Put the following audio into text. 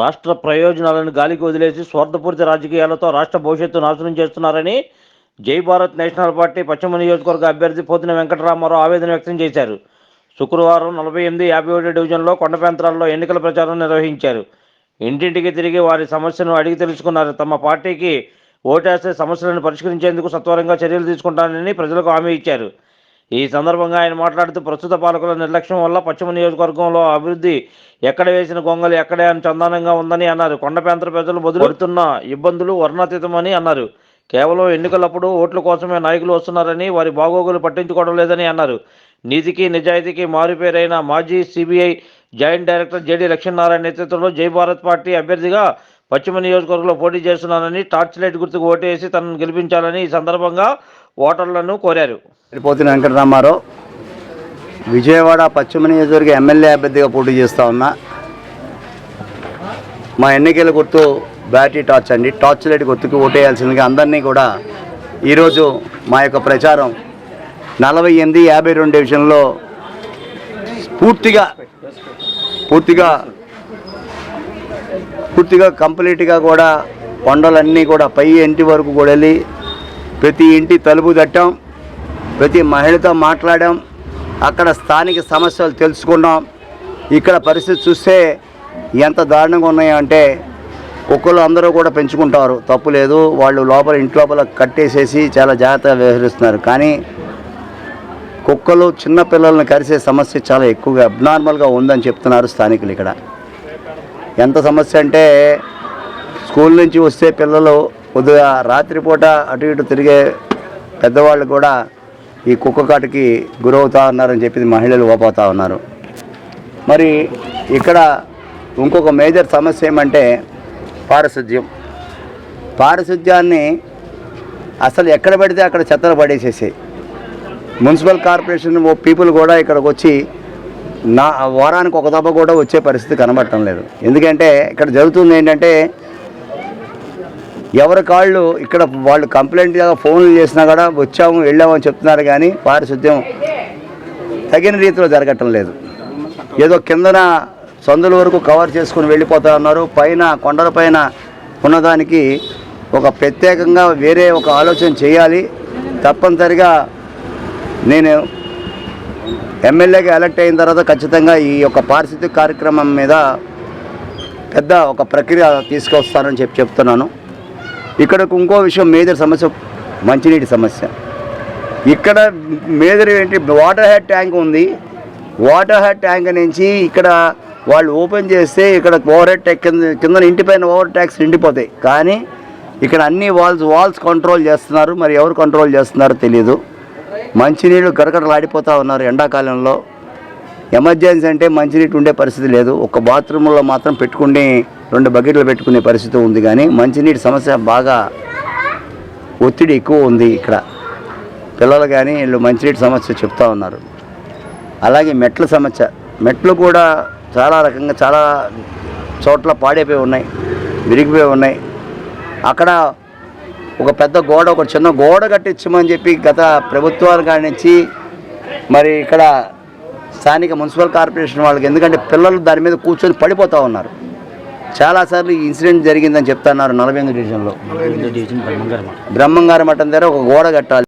రాష్ట్ర ప్రయోజనాలను గాలికి వదిలేసి స్వార్థపూరిత రాజకీయాలతో రాష్ట్ర భవిష్యత్తు నాశనం చేస్తున్నారని జై భారత్ నేషనల్ పార్టీ పశ్చిమ నియోజకవర్గ అభ్యర్థి పోతిన వెంకటరామారావు ఆవేదన వ్యక్తం చేశారు. శుక్రవారం నలభై ఎనిమిది యాభై ఒకటి డివిజన్లో కొండ ప్రాంతాల్లో ఎన్నికల ప్రచారం నిర్వహించారు. ఇంటింటికి తిరిగి వారి సమస్యను అడిగి తెలుసుకున్నారు. తమ పార్టీకి ఓటేస్తే సమస్యలను పరిష్కరించేందుకు సత్వరంగా చర్యలు తీసుకుంటానని ప్రజలకు హామీ ఇచ్చారు. ఈ సందర్భంగా ఆయన మాట్లాడుతూ ప్రస్తుత పాలకుల నిర్లక్ష్యం వల్ల పశ్చిమ నియోజకవర్గంలో అభివృద్ధి ఎక్కడ వేసిన గొంగలు ఎక్కడే అని చందానంగా ఉందని అన్నారు. కొండ ప్రాంత ప్రజలు బదులుతున్న ఇబ్బందులు వర్ణాతీతమని అన్నారు. కేవలం ఎన్నికలప్పుడు ఓట్ల కోసమే నాయకులు వస్తున్నారని వారి బాగోగులు పట్టించుకోవడం లేదని అన్నారు. నీతికి నిజాయితీకి మారుపేరైన మాజీ CBI joint director JD Lakshminarayana నేతృత్వంలో జై భారత్ పార్టీ అభ్యర్థిగా పశ్చిమ నియోజకవర్గంలో పోటీ చేస్తున్నానని టార్చ్ లైట్ గుర్తుకు ఓటేసి తనను గెలిపించాలని ఈ సందర్భంగా ఓటర్లను కోరారు. తిరుపతి వెంకటరామారావు విజయవాడ పశ్చిమ నియోజకవర్గ ఎమ్మెల్యే అభ్యర్థిగా పోటీ చేస్తూ ఉన్నా. మా ఎన్నికల గుర్తు బ్యాటరీ టార్చ్ అండి. టార్చ్ లైట్ గుర్తుకు ఓటేయాల్సిందిగా అందరినీ కూడా ఈరోజు మా యొక్క ప్రచారం నలభై ఎనిమిది యాభై రెండు డివిజన్లో పూర్తిగా పూర్తిగా పూర్తిగా కంప్లీట్గా కూడా కొండలన్నీ కూడా పై ఇంటి వరకు కూడా వెళ్ళి ప్రతి ఇంటి తలుపు తట్టాం ప్రతి మహిళతో మాట్లాడాం అక్కడ స్థానిక సమస్యలు తెలుసుకున్నాం. ఇక్కడ పరిస్థితి చూస్తే ఎంత దారుణంగా ఉన్నాయంటే కుక్కలు అందరూ కూడా పెంచుకుంటారు. తప్పు లేదు వాళ్ళు లోపల ఇంటి లోపల కట్టేసేసి చాలా జాగ్రత్తగా వ్యవహరిస్తున్నారు. కానీ కుక్కలు చిన్న పిల్లల్ని కరిసే సమస్య చాలా ఎక్కువగా అబ్నార్మల్గా ఉందని చెప్తున్నారు స్థానికులు ఇక్కడ. ఎంత సమస్య అంటే స్కూల్ నుంచి వస్తే పిల్లలు కొద్దిగా రాత్రిపూట అటు ఇటు తిరిగే పెద్దవాళ్ళు కూడా ఈ కుక్క కాటుకి గురవుతా ఉన్నారని చెప్పి మహిళలు ఓపోతా ఉన్నారు. మరి ఇక్కడ ఇంకొక మేజర్ సమస్య ఏమంటే పారిశుద్ధ్యం పారిశుద్ధ్యాన్ని అసలు ఎక్కడ పడితే అక్కడ చెత్తలు పడేసేసాయి. మున్సిపల్ కార్పొరేషన్ పీపుల్ కూడా ఇక్కడికి వచ్చి నా వారానికి ఒక దెబ్బ కూడా వచ్చే పరిస్థితి కనబడటం లేదు. ఎందుకంటే ఇక్కడ జరుగుతుంది ఏంటంటే ఎవరి కాళ్ళు ఇక్కడ వాళ్ళు కంప్లైంట్గా ఫోన్లు చేసినా కూడా వచ్చాము వెళ్ళాము అని చెప్తున్నారు కానీ పారిశుద్ధ్యం తగిన రీతిలో జరగటం లేదు. ఏదో కిందన సందుల వరకు కవర్ చేసుకుని వెళ్ళిపోతా ఉన్నారు. పైన కొండల పైన ఉన్నదానికి ఒక ప్రత్యేకంగా వేరే ఒక ఆలోచన చేయాలి. తప్పనిసరిగా నేను ఎమ్మెల్యేగా ఎలక్ట్ అయిన తర్వాత ఖచ్చితంగా ఈ యొక్క పారిశుద్ధ్య కార్యక్రమం మీద పెద్ద ఒక ప్రక్రియ తీసుకొస్తానని చెప్పి చెప్తున్నాను. ఇక్కడ ఇంకో విషయం మేజర్ సమస్య మంచినీటి సమస్య. ఇక్కడ మేజర్ ఏంటి వాటర్ హెడ్ ట్యాంక్ ఉంది. వాటర్ హెడ్ ట్యాంక్ నుంచి ఇక్కడ వాళ్ళు ఓపెన్ చేస్తే ఇక్కడ ఓవర్ హెడ్ ట్యాక్ కింద కింద ఇంటిపైన ఓవర్ ట్యాక్స్ నిండిపోతాయి. కానీ ఇక్కడ అన్ని వాల్స్ వాల్స్ కంట్రోల్ చేస్తున్నారు. మరి ఎవరు కంట్రోల్ చేస్తున్నారో తెలియదు మంచినీళ్ళు గడగడలాడిపోతూ ఉన్నారు ఎండాకాలంలో. ఎమర్జెన్సీ అంటే మంచినీటి ఉండే పరిస్థితి లేదు. ఒక బాత్రూంలో మాత్రం పెట్టుకుని రెండు బకెట్లు పెట్టుకునే పరిస్థితి ఉంది కానీ మంచినీటి సమస్య బాగా ఒత్తిడి ఎక్కువ ఉంది ఇక్కడ. పిల్లలు కానీ వీళ్ళు మంచినీటి సమస్య చెప్తా ఉన్నారు. అలాగే మెట్ల సమస్య. మెట్లు కూడా చాలా రకంగా చాలా చోట్ల పాడైపోయి ఉన్నాయి విరిగిపోయి ఉన్నాయి. అక్కడ ఒక పెద్ద గోడ ఒక చిన్న గోడ కట్టించమని చెప్పి గత ప్రభుత్వాల కాడి నుంచి మరి ఇక్కడ స్థానిక మున్సిపల్ కార్పొరేషన్ వాళ్ళకి ఎందుకంటే పిల్లలు దాని మీద కూర్చొని పడిపోతూ ఉన్నారు. చాలాసార్లు ఈ ఇన్సిడెంట్ జరిగిందని చెప్తున్నారు నలభై ఎనిమిది డివిజన్లో. బ్రహ్మంగారి మఠం దగ్గర ఒక గోడ కట్టాలి.